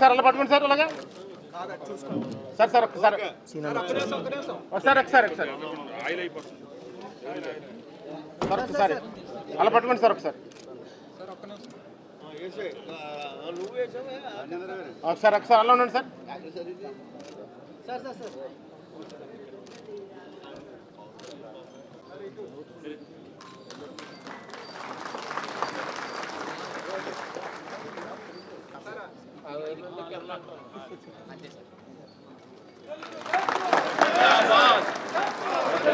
Sir అలా పట్టుకోండి sir అలాగా సార్ సార్ ఒక్కసారి ఒకసారి ఒకసారి ఒకసారి సార్ ఒకసారి అలా పట్టుకోండి సార్ ఒకసారి ఒకసారి ఒకసారి అలా ఉండండి sir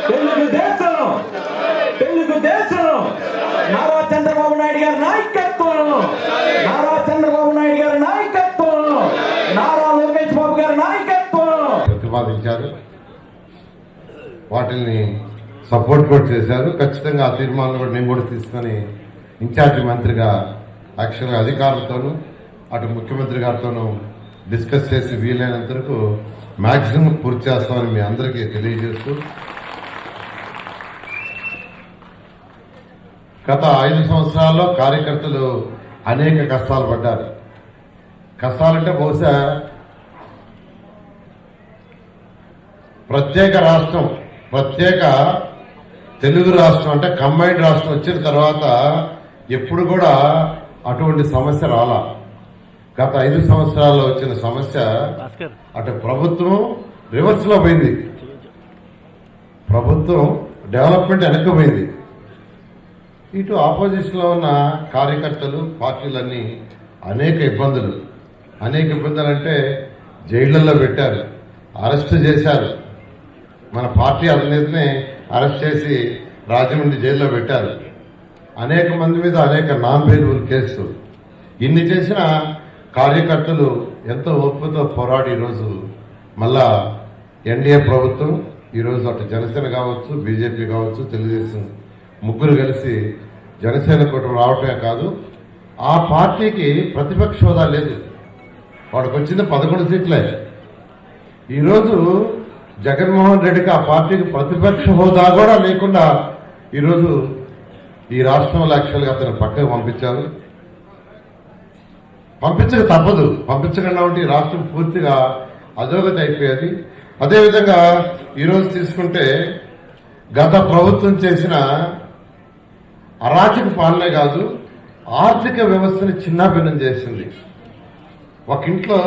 Telugu Desam Telugu Desam Nara Chandrababu Naidu గారి నాయకత్వం నారా చంద్రబాబు నాయుడు గారి నాయకత్వం నారా లోకేష్ బాబు గారి నాయకత్వం ప్రతిపాదించారు వాటిని సపోర్ట్ కూడా చేశారు. ఖచ్చితంగా ఆ తీర్మానం కూడా నేను కూడా తీసుకొని ఇన్ఛార్జి మంత్రిగా యాక్చువల్గా అధికారులతోనూ అటు ముఖ్యమంత్రి గారితోనూ డిస్కస్ చేసి వీలైనంత వరకు మ్యాక్సిమం పూర్తి చేస్తామని మీ అందరికీ తెలియజేస్తూ గత ఐదు సంవత్సరాల్లో కార్యకర్తలు అనేక కష్టాలు పడ్డారు. కష్టాలంటే బహుశా ప్రత్యేక రాష్ట్రం ప్రత్యేక తెలుగు రాష్ట్రం అంటే కంబైన్డ్ రాష్ట్రం వచ్చిన తర్వాత ఎప్పుడు కూడా అటువంటి సమస్య రాలా. గత ఐదు సంవత్సరాల్లో వచ్చిన సమస్య అటు ప్రభుత్వం రివర్స్లో పోయింది. ప్రభుత్వం డెవలప్మెంట్ వెనక్కిపోయింది ఇటు ఆపోజిషన్లో ఉన్న కార్యకర్తలు పార్టీలన్నీ అనేక ఇబ్బందులు. అనేక ఇబ్బందులు అంటే జైళ్ళలో పెట్టారు అరెస్ట్ చేశారు. మన పార్టీ అధినేతనే అరెస్ట్ చేసి రాజమండ్రి జైల్లో పెట్టారు. అనేక మంది మీద అనేక నాన్ బెయిలబుల్ కేసు ఇన్ని చేసిన కార్యకర్తలు ఎంతో ఓపికతో పోరాడి ఈరోజు మళ్ళా ఎన్డీఏ ప్రభుత్వం ఈరోజు అటు జనసేన కావచ్చు బీజేపీ కావచ్చు తెలుగుదేశం ముగ్గురు కలిసి జనసేన కూటమి రావటమే కాదు ఆ పార్టీకి ప్రతిపక్ష హోదా లేదు. వాడికి వచ్చింది పదకొండు సీట్లే. ఈరోజు జగన్మోహన్ రెడ్డికి ఆ పార్టీకి ప్రతిపక్ష హోదా కూడా లేకుండా ఈరోజు ఈ రాష్ట్రంలో యాక్చువల్గా అతను పక్కకు పంపించారు. పంపించక తప్పదు. పంపించకుండా ఉంటే రాష్ట్రం పూర్తిగా అధోగతి అయిపోయేది. అదేవిధంగా ఈరోజు తీసుకుంటే గత ప్రభుత్వం చేసిన అరాచక పాలనే కాదు ఆర్థిక వ్యవస్థని చిన్నాభిన్నం చేసింది. ఒక ఇంట్లో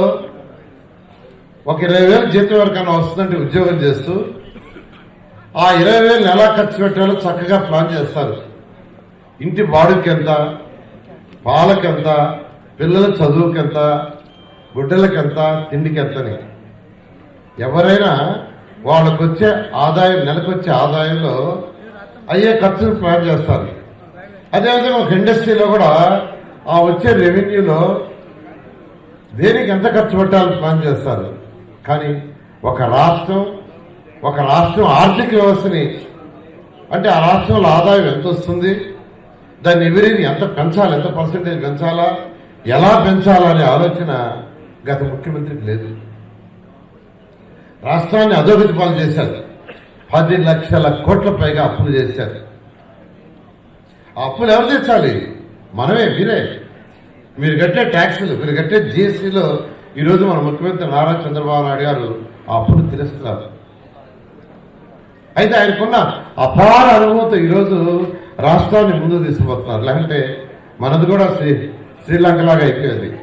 ఒక ఇరవై వేలు జీతం ఎవరికైనా వస్తుందంటే ఉద్యోగం చేస్తూ ఆ ఇరవై వేలు ఎలా ఖర్చు పెట్టాలో చక్కగా ప్లాన్ చేస్తారు. ఇంటి బాడుకి ఎంత పాలకెంత పిల్లల చదువుకెంత గుడ్డలకెంత తిండికి ఎంతని ఎవరైనా వాళ్ళకు వచ్చే ఆదాయం నెలకొచ్చే ఆదాయంలో అయ్యే ఖర్చులు ప్లాన్ చేస్తారు. అదేవిధంగా ఒక ఇండస్ట్రీలో కూడా ఆ వచ్చే రెవెన్యూలో దేనికి ఎంత ఖర్చు పెట్టాలని ప్లాన్ చేస్తారు. కానీ ఒక రాష్ట్రం ఒక రాష్ట్రం ఆర్థిక వ్యవస్థని అంటే ఆ రాష్ట్రంలో ఆదాయం ఎంత వస్తుంది దాన్ని ఎవరిని ఎంత పెంచాలి ఎంత పర్సంటేజ్ పెంచాలా ఎలా పెంచాలనే ఆలోచన గత ముఖ్యమంత్రికి లేదు. రాష్ట్రాన్ని అధోగతి పాలు చేశారు. పది లక్షల కోట్ల పైగా అప్పులు చేశారు. ఆ అప్పులు ఎవరు తెచ్చాలి మనమే మీరే. మీరు కట్టే ట్యాక్సులు మీరు కట్టే జిఎస్టీలో ఈరోజు మన ముఖ్యమంత్రి నారా చంద్రబాబు నాయుడు గారు ఆ అప్పులు తిరుస్తున్నారు. అయితే ఆయనకున్న అపార అనుభవంతో ఈరోజు రాష్ట్రాన్ని ముందు తీసుకుపోతున్నారు. లేకంటే మనది కూడా శ్రీలంకలాగా శ్రీలంక లాగా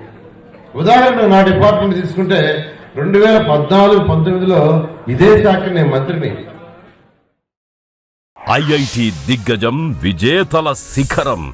ఉదాహరణ నా డిపార్ట్మెంట్ తీసుకుంటే రెండు వేల పద్నాలుగు పంతొమ్మిదిలో ఇదే శాఖ నేను మంత్రిని. ఐఐటి దిగ్గజం విజేతల శిఖరం.